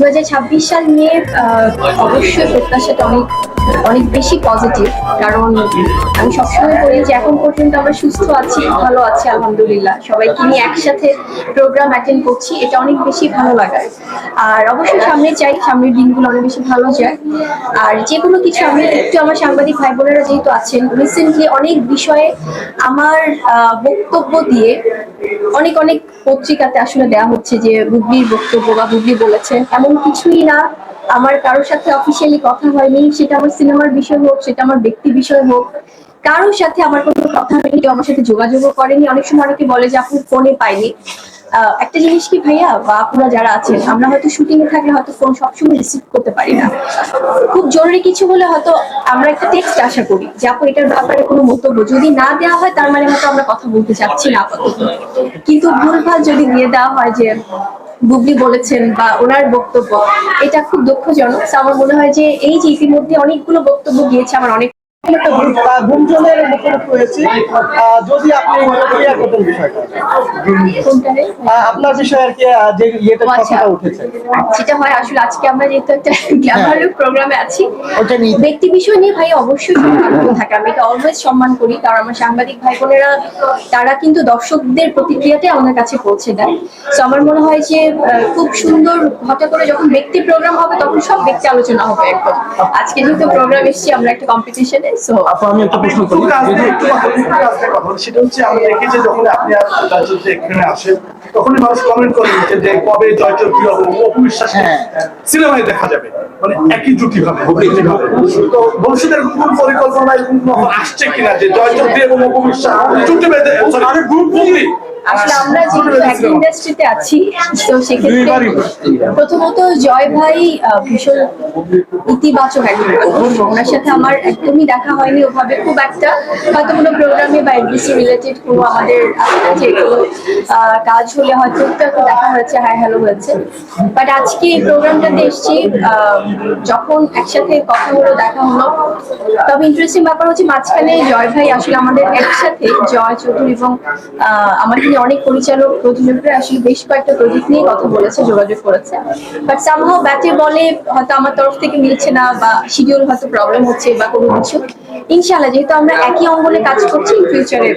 দু হাজার ছাব্বিশ সাল নিয়ে অবশ্যই প্রত্যাশাটা অনেক অনেক বেশি পজিটিভ কারণ আমি সবসময় বলি যে এখন পর্যন্ত আমরা সুস্থ আছি, ভালো আছি, আলহামদুলিল্লাহ। সবাইকে নিয়ে একসাথে প্রোগ্রাম অ্যাটেন্ড করছি, এটা অনেক বেশি ভালো লাগার। আর অবশ্যই সামনে চাই, সামনের দিনগুলো অনেক বেশি ভালো যায় আর যে কোনো কিছু আমি, একটু আমার সাংবাদিক ভাই বোনেরা যেহেতু আছেন রিসেন্টলি অনেক বিষয়ে আমার বক্তব্য দিয়ে অনেক অনেক পত্রিকাতে আসলে দেওয়া হচ্ছে যে বুবলির বক্তব্য বা বুবলি বলেছেন। এমন কিছুই না আমার কারোর সাথে অফিসিয়ালি কথা হয়নি, সেটা আমার সিনেমার বিষয় হোক, সেটা আমার ব্যক্তি বিষয় হোক, কারোর সাথে আমার কোনো কথা হয়নি আমার সাথে যোগাযোগও করেনি। অনেক সময় অনেকে বলে যে, আপনি ফোনে পাইনি। একটা জিনিস কি ভাইয়া, বা আপনারা যারা আছেন, আমরা হয়তো শুটিং এ থাকলে হয়তো ফোন সবসময় রিসিভ করতে পারি না। খুব জরুরি কিছু হলে হয়তো আমরা একটা টেক্সট আশা করি, যে, আপু, এটার ব্যাপারে কোনো মন্তব্য যদি না দেওয়া হয়, তার মানে হয়তো আমরা কথা বলতে চাচ্ছি না আপাতত। কিন্তু ভুলভাল যদি দিয়ে দেওয়া হয় যে বুবলি বলেছেন বা ওনার বক্তব্য, এটা খুব দুঃখজনক। আমার মনে হয় যে এই যে ইতিমধ্যে অনেকগুলো বক্তব্য গিয়েছে আমার অনেক গুঞ্জনের মুখোমুখি হয়েছি যদি আপনি ক্লিয়ার করতেন বিষয়টা আপনার বিষয়ে আর কি যে ইয়েটা। কথাটা উঠেছে যেটা হয় আসলে আজকে আমরা যেহেতু একটা গ্ল্যামার প্রোগ্রামে আছি ওটা নিয়ে ব্যক্তি বিষয় নিয়ে ভাই অবশ্যই সম্মান থাকে। আমি এটা অলওয়েজ সম্মান করি কারণ আমার সাংবাদিক ভাই বোনেরা তারা কিন্তু দর্শকদের প্রতিক্রিয়াতে আমাদের কাছে পৌঁছে দেয়। তো আমার মনে হয় যে খুব সুন্দর হঠাৎ করে যখন ব্যক্তি প্রোগ্রাম হবে তখন সব ব্যক্তি আলোচনা হবে একদম। আজকে যেহেতু প্রোগ্রাম এসেছি আমরা একটা কম্পিটিশনে সো আপু আমি একটা প্রশ্ন করি। খুব রাজনীতি একটু একটু রাজনীতির কথা বলি। সেটা হচ্ছে আমরা দেখি যে যখন আপনি আর এখানে আসেন তখনই মানুষ কমেন্ট করে যে কবে জয় চৌধুরী এবং অপবিশ্বাস সিনেমায় দেখা যাবে। মানে একই জুটি হবে তো ভবিষ্যতে এরকম কোন পরিকল্পনা এরকম আসছে কিনা যে জয় চৌধুরী এবং অপবিশ্বাস জুটি বেঁধে sorry, গ্রুপ আসলে আমরা যেহেতু এক ইন্ডাস্ট্রিতে আছি তো সেক্ষেত্রে প্রথমত জয় ভাই ভীষণ ইতিবাচক একজন ওনার সাথে আমার একদমই দেখা হয়নি ওভাবে খুব একটা। হয়তো কোনো প্রোগ্রামে বা এফডিসি রিলেটেড কোনো আমাদের যে কোনো কাজ হলে হয়তো একটু দেখা হয়েছে হ্যাঁ হ্যালো হয়েছে। বাট আজকে এই প্রোগ্রামটাতে এসেছি যখন একসাথে কথা হলো দেখা হলো তবে ইন্টারেস্টিং ব্যাপার হচ্ছে মাঝখানে জয় ভাই আসলে আমাদের একসাথে জয় চৌধুরী এবং আহ, আমাদের নিয়ে অনেক পরিচালক প্রযোজকরা আসলে বেশ কয়েকটা প্রজেক্ট নিয়ে কথা বলেছে যোগাযোগ করেছে বাট সামহাও ব্যাটে বলে হয়তো আমার তরফ থেকে মিলছে না বা শিডিউল হয়তো প্রবলেম হচ্ছে বা কোনো কিছু ইনশাআল্লাহ যেহেতু আমরা একই অঙ্গনে কাজ করছি ফিউচারে